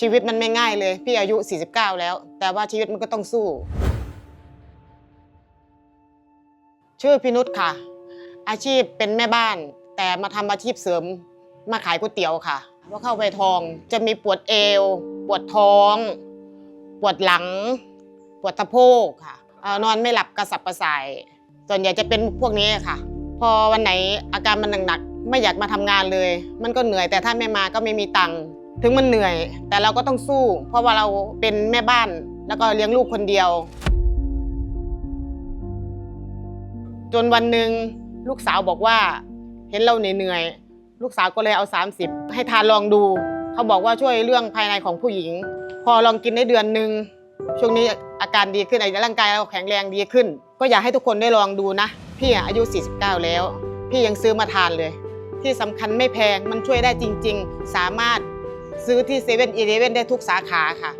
ชีวิตมันไม่ง่ายเลย พี่อายุ 49 แล้ว แต่ว่าชีวิตมันก็ต้องสู้ ชื่อพินุชค่ะ อาชีพเป็นแม่บ้าน แต่มาทำอาชีพเสริมมาขายก๋วยเตี๋ยวค่ะว่าเข้าไปทองจะมีปวดเอว ปวดท้อง ปวดหลัง ปวดสะโพกค่ะอนอนไม่หลับกระสับกระส่าย ส่วนใหญ่จะเป็นพวกนี้ค่ะ พอวันไหนอาการมันหนักๆไม่อยากมาทำงานเลย มันก็เหนื่อยแต่ถ้าไม่มาก็ไม่มีตังค์ ถึงมันเหนื่อย แต่เราก็ต้องสู้ เพราะว่าเราเป็นแม่บ้านแล้วก็เลี้ยงลูกคนเดียว จนวันหนึ่งลูกสาวบอกว่า เห็นเราเหนื่อยลูกสาวก็เลยเอา 30 ให้ทานลองดู เขาบอกว่าช่วยเรื่องภายในของผู้หญิง พอลองกินได้เดือนหนึ่งช่วงนี้อาการดีขึ้นร่างกายเราแข็งแรงดีขึ้น ก็อยากให้ทุกคนได้ลองดูนะ พี่อะอายุ 49 แล้ว พี่ยังซื้อมาทานเลย ที่สำคัญไม่แพงมันช่วยได้จริง ๆ สามารถ ซื้อที่เซเว่นอีเลเว่นได้ทุกสาขาค่ะ